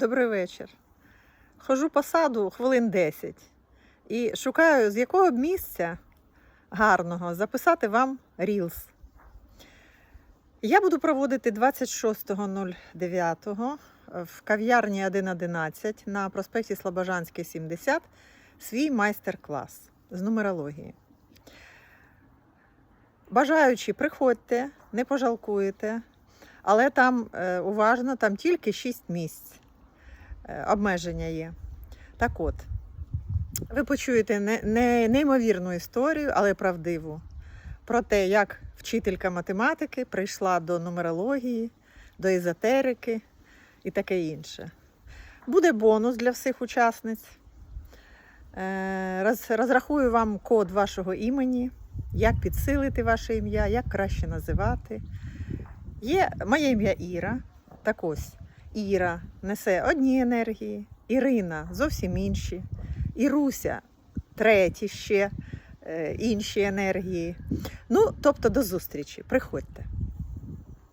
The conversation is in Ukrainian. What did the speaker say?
Добрий вечір. Хожу по саду хвилин 10 і шукаю, з якого б місця гарного записати вам Reels. Я буду проводити 26.09 в кав'ярні 1.11 на проспекті Слобожанський, 70 свій майстер-клас з нумерології. Бажаючи, приходьте, не пожалкуєте, але там е, уважно, там тільки 6 місць. Е, обмеження є. Так от, ви почуєте не, не, неймовірну історію, але правдиву про те, як вчителька математики прийшла до нумерології, до езотерики і таке інше. Буде бонус для всіх учасниць. Е, Роз, розрахую вам код вашого імені, як підсилити ваше ім'я, як краще називати. Є моє ім'я Іра. Так ось. Іра несе одні енергії, Ірина зовсім інші, Іруся треті ще е, інші енергії. Ну, тобто до зустрічі. Приходьте.